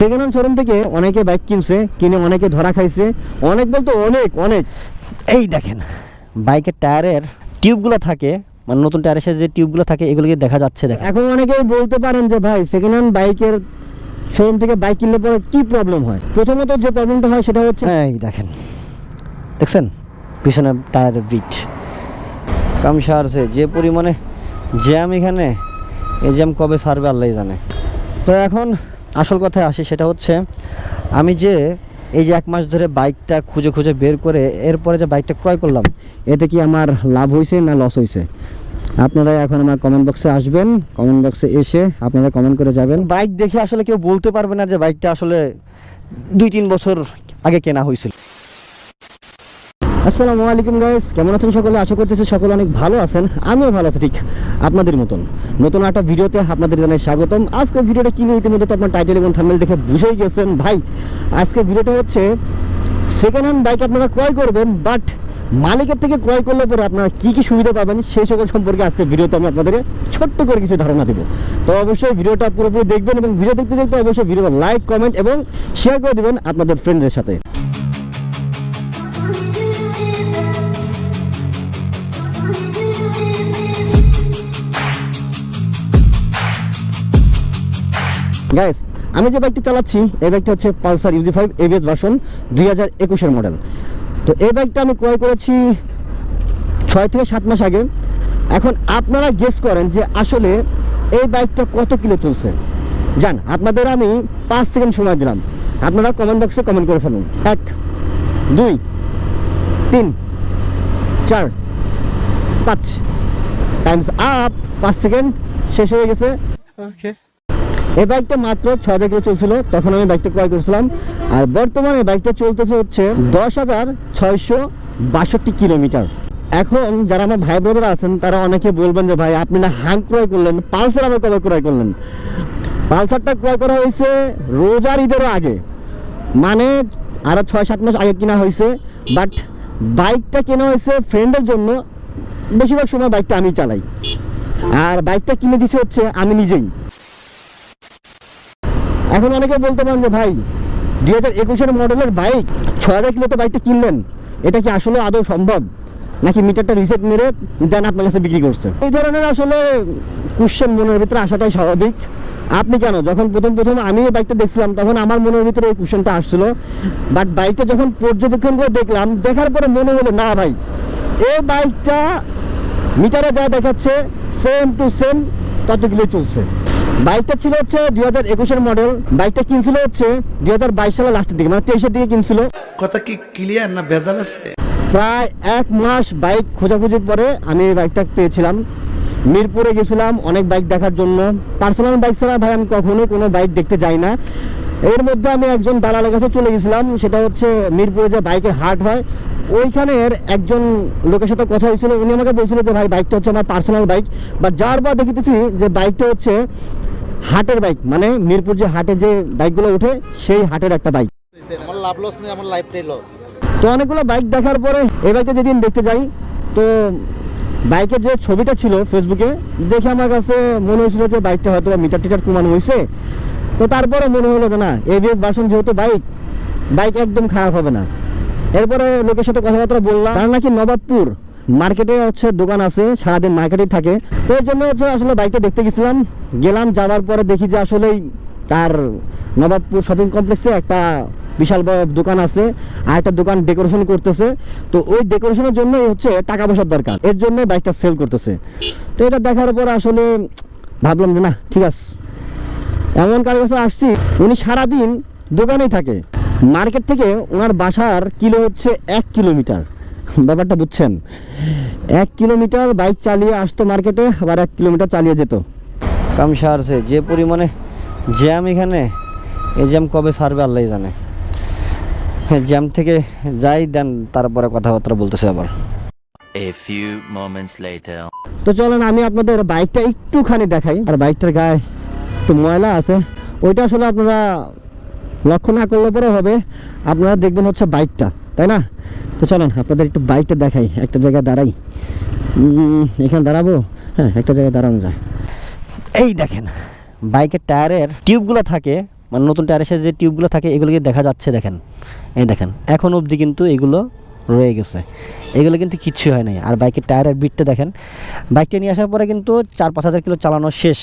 Second showroom থেকে অনেকে bike কিনছে কিনে অনেকে ধরা খাইছে। অনেক বলতে অনেক অনেক। এই দেখেন বাইকের টায়ারের টিউবগুলো থাকে মানে নতুন টায়ারের সাথে যে টিউবগুলো থাকে এগুলোকে দেখা যাচ্ছে দেখ এখন অনেকেই বলতে পারেন যে ভাই সেকেন্ড হ্যান্ড বাইকের শোরুম থেকে বাইক কিনলে পরে কি প্রবলেম হয়? প্রথমত যে প্রবলেমটা হয় সেটা হচ্ছে এই দেখেন দেখছেন? পিছনে টায়ারের বিট কাম সারছে যে পরিমাণে জ্যাম এখানে এই জ্যাম কবে সারবে আল্লাহ জানে। তো এখন আসল কথায় আসি, সেটা হচ্ছে আমি যে এই যে এক মাস ধরে বাইকটা খুঁজে খুঁজে বের করে এরপরে যে বাইকটা ক্রয় করলাম, এতে কি আমার লাভ হয়েছে না লস হয়েছে আপনারা এখন আমার কমেন্ট বক্সে আসবেন কমেন্ট বক্সে এসে আপনারা কমেন্ট করে যাবেন। বাইক দেখে আসলে কেউ বলতে পারবে না যে বাইকটা আসলে দুই তিন বছর আগে কেনা হয়েছিল আসসালামু আলাইকুম গাইস কেমন আছেন সকলে? আশা করতেছি সকলে অনেক ভালো আছেন। আমিও ভালো আছি, ঠিক আপনাদের মতন। নতুন একটা ভিডিওতে আপনাদের জানাই স্বাগতম। আজকে ভিডিওটা কিনে ইতিমধ্যে তো আপনার টাইটেল এবং থাম্বনেল দেখে বুঝেই গেছেন? ভাই, আজকে ভিডিওটা হচ্ছে সেকেন্ড হ্যান্ড বাইক আপনারা ক্রয় করবেন বাট মালিকের থেকে ক্রয় করলে পরে আপনারা কী কী সুবিধা পাবেন সেই সকল সম্পর্কে আজকে ভিডিওতে আমি আপনাদের ছোট্ট করে কিছু ধারণা দেবো। তো অবশ্যই ভিডিওটা পুরোপুরি দেখবেন এবং ভিডিও দেখতে দেখতে অবশ্যই ভিডিওটা লাইক কমেন্ট এবং শেয়ার করে দেবেন আপনাদের ফ্রেন্ডদের সাথে। গাইস আমি যে বাইকটি চালাচ্ছি, এই বাইকটা হচ্ছে Pulsar UG five ABS version দুই হাজার একুশের মডেল তো এই বাইকটা আমি ক্রয় করেছি ছয় থেকে সাত মাস আগে। এখন আপনারা গেস করেন যে আসলে এই বাইকটা কত কিলো চলছে। যান আপনাদের আমি পাঁচ সেকেন্ড সময় দিলাম। আপনারা কমেন্ট বক্সে কমেন্ট করে ফেলুন। এক, দুই, তিন, চার, পাঁচ। টাইমস আপ পাঁচ সেকেন্ড শেষ হয়ে গেছে। এই বাইকটা মাত্র ছয় হাজার কিলো চলছিল, তখন আমি বাইকটা ক্রয় করেছিলাম। আর বর্তমানে বাইকটা চলতেছে হচ্ছে দশ হাজার ছয়শো বাষট্টি কিলোমিটার। এখন যারা আমার ভাই বোনেরা আছেন, তারা অনেকে বলবেন যে, ভাই, আপনি না হাং ক্রয় করলেন, পালসার আবার কবে ক্রয় করলেন? পালসারটা ক্রয় করা হয়েছে রোজার ঈদেরও আগে। মানে আরও ছয়, সাত মাস আগে কেনা হয়েছে বাট বাইকটা কেনা হয়েছে ফ্রেন্ডের জন্য। বেশিরভাগ সময় বাইকটা আমি চালাই। আর বাইকটা কিনে দিছে হচ্ছে আমি নিজেই। এখন অনেকে বলতে পারেন যে, ভাই, দুই হাজার একুশের মডেলের বাইক, ছয় হাজার কিলোতে বাইকটা কিনলেন। এটা কি আসলে আদৌ সম্ভব? নাকি মিটারটা রিসেট মেরে দেন আপনার কাছে বিক্রি করছে? এই ধরনের আসলে কোশ্চেন মনের ভিতরে আসাটাই স্বাভাবিক। আপনি কেন? যখন প্রথম প্রথম আমি বাইকটা দেখছিলাম, তখন আমার মনের ভিতরে এই কোশ্চেনটা আসছিল। বাট বাইকটা যখন পর্যবেক্ষণ করে দেখলাম, দেখার পরে মনে হলো, না ভাই, এই বাইকটা মিটারে যা দেখাচ্ছে সেম টু সেম ততগুলো চলছে। বাইকটা ছিল হচ্ছে দুই হাজার একুশের মডেল বাইকটা কিনছিল হচ্ছে দুই হাজার বাইশ সালের লাস্টের দিকে মানে তেইশের দিকে কিনছিল। কথা কি ক্লিয়ার না ভেজাল আছে? প্রায় এক মাস বাইক খোঁজাখুঁজির পরে আমি বাইকটা পেয়েছিলাম। মিরপুরে গেছিলাম অনেক বাইক দেখার জন্য। পার্সোনাল বাইক ছাড়া ভাই আমি কখনোই কোনো বাইক দেখতে যাই না। এর মধ্যে আমি একজন দালালের কাছে চলে গেছিলাম সেটা হচ্ছে মিরপুরে যে বাইকের হাট হয় ওইখানের একজন লোকের সাথে কথা হয়েছিল। উনি আমাকে বলছিল যে ভাই বাইকটা হচ্ছে আমার পার্সোনাল বাইক বা যার পর দেখিতেছি যে বাইকটা হচ্ছে হাটের বাইক মানে মিরপুর যে হাটে যে বাইকগুলো ওঠে সেই হাটের একটা বাইক আমার লাভ লস নেই আমার লাইফটাই লস তো অনেকগুলো বাইক দেখার পরে এই বাইকটা যেদিন দেখতে যাই তো বাইকের যে ছবিটা ছিল ফেসবুকে দেখে আমার কাছে মনে হয়েছিল যে বাইকটা হয়তো মিটার টিটার কমানো হয়েছে। তো তারপরে মনে হলো যে না এবিএস ভার্সন যেহেতু বাইক বাইক একদম খারাপ হবে না। এরপরে লোকের সাথে কথাবার্তা বললাম তার নাকি নবাবপুর মার্কেটে হচ্ছে দোকান আছে, সারাদিন মার্কেটেই থাকে। তো এর জন্য হচ্ছে আসলে বাইকটা দেখতে গেছিলাম। গেলাম, যাওয়ার পরে দেখি যে আসলেই তার নবাবপুর শপিং কমপ্লেক্সে একটা বিশাল বড় দোকান আছে, আর একটা দোকান ডেকোরেশন করতেছে। তো ওই ডেকোরেশনের জন্যই হচ্ছে টাকা পয়সার দরকার। এর জন্য বাইকটা সেল করতেছে। তো এটা দেখার পর আসলে ভাবলাম যে না, ঠিক আছে। এমন কারোর কাছে আসছি, উনি সারাদিন দোকানেই থাকে। মার্কেট থেকে ওনার বাসার কিলো হচ্ছে এক কিলোমিটার। ব্যাপারটা বুঝছেন। এক কিলোমিটার বাইক চালিয়ে আসতো মার্কেটে আবার এক কিলোমিটার চালিয়ে যেত। কাম সারছে যে পরিমাণে জ্যাম এখানে এই জ্যাম কবে সারবে আল্লাহ জানে। হ্যাঁ জ্যাম থেকে যাই দেন তারপরে কথাবার্তা বলতেছে আবার। A few moments later. তো চলেন আমি আপনাদের বাইকটা একটুখানি দেখাই। আর বাইকটার গায়ে একটু ময়লা আছে। ওইটা আসলে আপনারা লক্ষ্য না করলে পরে হবে। আপনারা দেখবেন হচ্ছে বাইকটা। তাই না? তো চলেন, আপনাদের একটু বাইকটা দেখাই। একটা জায়গায় দাঁড়াই। এখানে দাঁড়াবো? হ্যাঁ একটা জায়গায় দাঁড়ানো যায়। এই দেখেন বাইকের টায়ারের টিউবগুলো থাকে মানে নতুন টায়ারের সাথে যে টিউবগুলো থাকে এগুলোকে দেখা যাচ্ছে, দেখেন। এই দেখেন, এখন অবধি কিন্তু এগুলো রয়ে গেছে। এগুলো কিন্তু কিচ্ছু হয় নাই। আর বাইকের টায়ারের বিটটা দেখেন বাইকটা নিয়ে আসার পরে কিন্তু চার পাঁচ হাজার কিলো চালানো শেষ।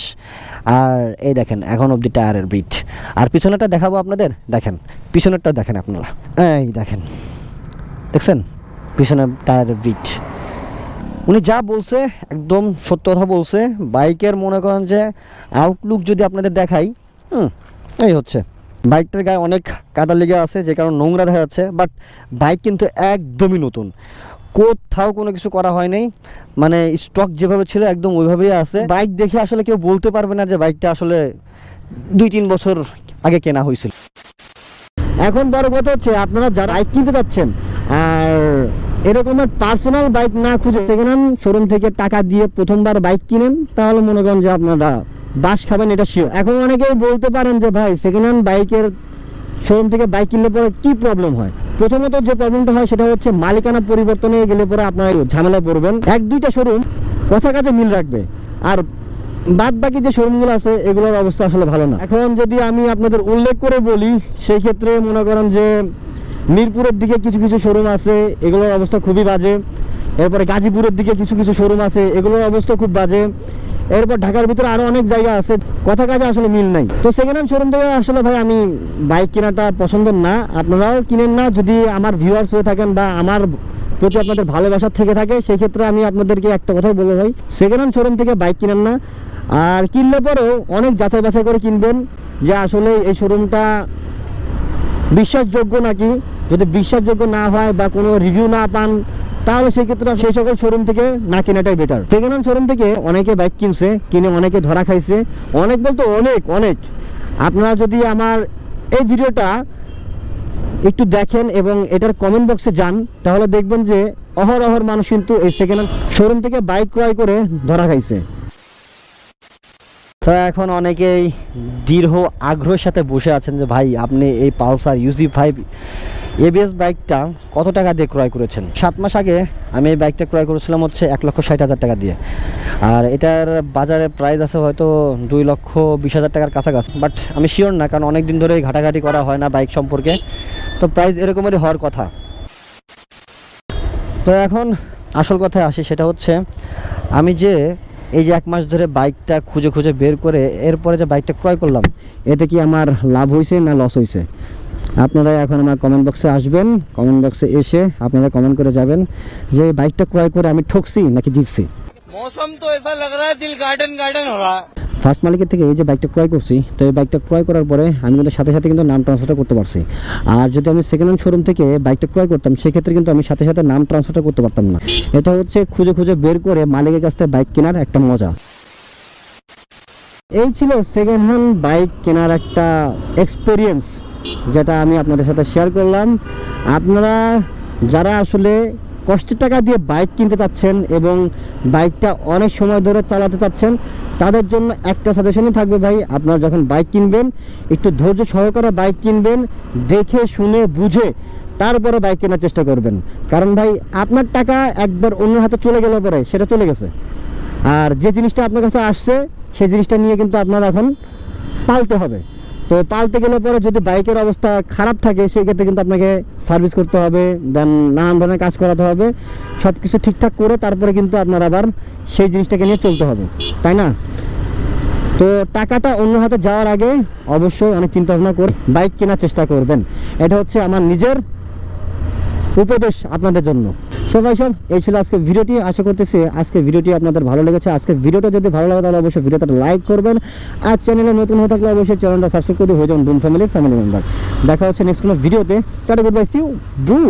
আর এই দেখেন, এখন অবধি টায়ারের বিট আর পিছনেরটা দেখাবো আপনাদের? দেখেন, পিছনেরটা দেখেন আপনারা। এই দেখেন। দেখছেন? পিছনে টায়ারের বিট উনি যা বলছে, একদম সত্য কথা বলছে। বাইকের মনে করেন যে আউটলুক যদি আপনাদের দেখাই, হুম, এই হচ্ছে। বাইকটার গায়ে অনেক কাদা লেগে আছে, যে কারণে নোংরা দেখা যাচ্ছে বাট বাইক কিন্তু একদমই নতুন। কোথাও কোনো কিছু করা হয় নাই মানে স্টক যেভাবে ছিল, একদম ওইভাবেই আছে। বাইক দেখে আসলে কেউ বলতে পারবে না যে বাইকটা আসলে দুই তিন বছর আগে কেনা হয়েছিল। এখন বড় কথা হচ্ছে, আপনারা যারা বাইক কিনতে যাচ্ছেন আর এরকমের পার্সোনাল বাইক না খুঁজে সেকেন্ড হ্যান্ড শোরুম থেকে টাকা দিয়ে প্রথমবার বাইক কিনেন, তাহলে মনে করেন যে আপনারা বাস খাবেন, এটা শিওর এখন অনেকেই বলতে পারেন যে, ভাই সেকেন্ড হ্যান্ড বাইকের শোরুম থেকে বাইক কিনলে পরে কি প্রবলেম হয়? প্রথমত যে প্রবলেমটা হয়, সেটা হচ্ছে মালিকানা পরিবর্তনে গেলে পরে আপনার ঝামেলায় পড়বেন। এক, দুইটা শোরুম কথা কাজে মিল রাখবে। আর বাদ বাকি যে শোরুমগুলো আছে, এগুলোর অবস্থা আসলে ভালো না। এখন যদি আমি আপনাদের উল্লেখ করে বলি, সেই ক্ষেত্রে মনে করেন যে মিরপুরের দিকে কিছু কিছু শোরুম আছে, এগুলোর অবস্থা খুবই বাজে। এরপরে গাজীপুরের দিকে কিছু কিছু শোরুম আছে, এগুলোর অবস্থা খুব বাজে। এরপর ঢাকার ভিতরে আরও অনেক জায়গা আছে, কথা কাজে আসলে মিল নাই। তো সেকেন্ড শোরুম থেকে আসলে ভাই আমি বাইক কেনাটা পছন্দ না। আপনারাও কিনেন না, যদি আমার ভিউয়ার্স হয়ে থাকেন বা আমার প্রতি আপনাদের ভালোবাসা থেকে থাকে সেই ক্ষেত্রে আমি আপনাদেরকে একটা কথাই বলব ভাই সেকেন্ড শোরুম থেকে বাইক কিনেন না। আর কিনলে পরেও অনেক যাচাই বাছাই করে কিনবেন যে আসলে এই শোরুমটা বিশ্বাসযোগ্য নাকি যদি বিশ্বাসযোগ্য না হয় বা কোনো রিভিউ না পান, তাহলে সেই ক্ষেত্রে সেই সকল শোরুম থেকে না কেনাটাই বেটার হ্যান্ড শোরুম থেকে অনেকে বাইক কিনছে, কিনে অনেকে ধরা খাইছে। অনেক বলতে অনেক অনেক। আপনারা যদি আমার এই ভিডিওটা একটু দেখেন এবং এটার কমেন্ট বক্সে যান, তাহলে দেখবেন যে অহরহর মানুষ কিন্তু এই সেকেন্ড হ্যান্ড শোরুম থেকে বাইক ক্রয় করে ধরা খাইছে। তো এখন অনেকেই দীর্ঘ আগ্রহের সাথে বসে আছেন যে ভাই, আপনি এই পালসার ইউজি ফাইভ এবিএস বাইকটা কত টাকা দিয়ে ক্রয় করেছেন? সাত মাস আগে আমি এই বাইকটা ক্রয় করেছিলাম হচ্ছে এক লক্ষ ষাট হাজার টাকা দিয়ে। আর এটার বাজারে প্রাইস আছে হয়তো দুই লক্ষ বিশ হাজার টাকার কাছাকাছি। বাট আমি শিওর না, কারণ অনেক দিন ধরে ঘাটাঘাটি করা হয় না বাইক সম্পর্কে। তো প্রাইস এরকমেরই হওয়ার কথা। তো এখন আসল কথায় আসি, সেটা হচ্ছে আমি যে এই যে এক মাস ধরে বাইকটা খুঁজে খুঁজে বের করে এরপরে যে বাইকটা ক্রয় করলাম, এতে কি আমার লাভ হয়েছে না লস হয়েছে আপনারা এখন আমার কমেন্ট বক্সে আসবেন। কমেন্ট বক্সে এসে আপনারা কমেন্ট করে যাবেন যে বাইকটা ক্রয় করে আমি ঠকছি নাকি জিতছি। তো লাগ দিল গার্ডেন গার্ডেন হো ফার্স্ট মালিকের থেকে এই যে বাইকটা ক্রয় করছি তো এই বাইকটা ক্রয় করার পরে আমি কিন্তু সাথে সাথে কিন্তু নাম ট্রান্সফারটা করতে পারছি। আর যদি আমি সেকেন্ড হ্যান্ড শোরুম থেকে বাইকটা ক্রয় করতাম সেক্ষেত্রে কিন্তু আমি সাথে সাথে নাম ট্রান্সফারটা করতে পারতাম না। এটা হচ্ছে খুঁজে খুঁজে বের করে মালিকের কাছ থেকে বাইক কেনার একটা মজা। এই ছিল সেকেন্ড হ্যান্ড বাইক কেনার একটা এক্সপিরিয়েন্স যেটা আমি আপনাদের সাথে শেয়ার করলাম। আপনারা যারা আসলে কষ্টের টাকা দিয়ে বাইক কিনতে চাচ্ছেন এবং বাইকটা অনেক সময় ধরে চালাতে চাচ্ছেন, তাদের জন্য একটা সাজেশনই থাকবে ভাই, আপনারা যখন বাইক কিনবেন, একটু ধৈর্য সহকারে বাইক কিনবেন, দেখে, শুনে, বুঝে, তারপরে বাইক কেনার চেষ্টা করবেন। কারণ ভাই, আপনার টাকা একবার অন্য হাতে চলে গেলে পরে সেটা চলে গেছে। আর যে জিনিসটা আপনার কাছে আসছে সেই জিনিসটা নিয়ে কিন্তু আপনার এখন পালতে হবে। তো পালতে গেলে পরে যদি বাইকের অবস্থা খারাপ থাকে সেই ক্ষেত্রে কিন্তু আপনাকে সার্ভিস করতে হবে দেন নানান ধরনের কাজ করাতে হবে সব কিছু ঠিকঠাক করে তারপরে কিন্তু আপনার আবার সেই জিনিসটাকে নিয়ে চলতে হবে, তাই না? তো টাকাটা অন্য হাতে যাওয়ার আগে অবশ্যই অনেক চিন্তা ভাবনা করে বাইক কেনার চেষ্টা করবেন। এটা হচ্ছে আমার নিজের উপদেশ আপনাদের জন্য। সো ভাই সব এই ছিল আজকে ভিডিওটি। আশা করতেছি আজকে ভিডিওটি আপনাদের ভালো লেগেছে। আজকে ভিডিওটা যদি ভালো লাগে, তাহলে অবশ্যই ভিডিওটা লাইক করবেন। আর চ্যানেলে নতুন হয়ে থাকলে অবশ্যই চ্যানেলটা সাবস্ক্রাইব করে হয়ে যাবেন ডুম ফ্যামিলির ফ্যামিলি মেম্বার দেখা হচ্ছে নেক্সট কোনো ভিডিওতে। Tata good bye Bru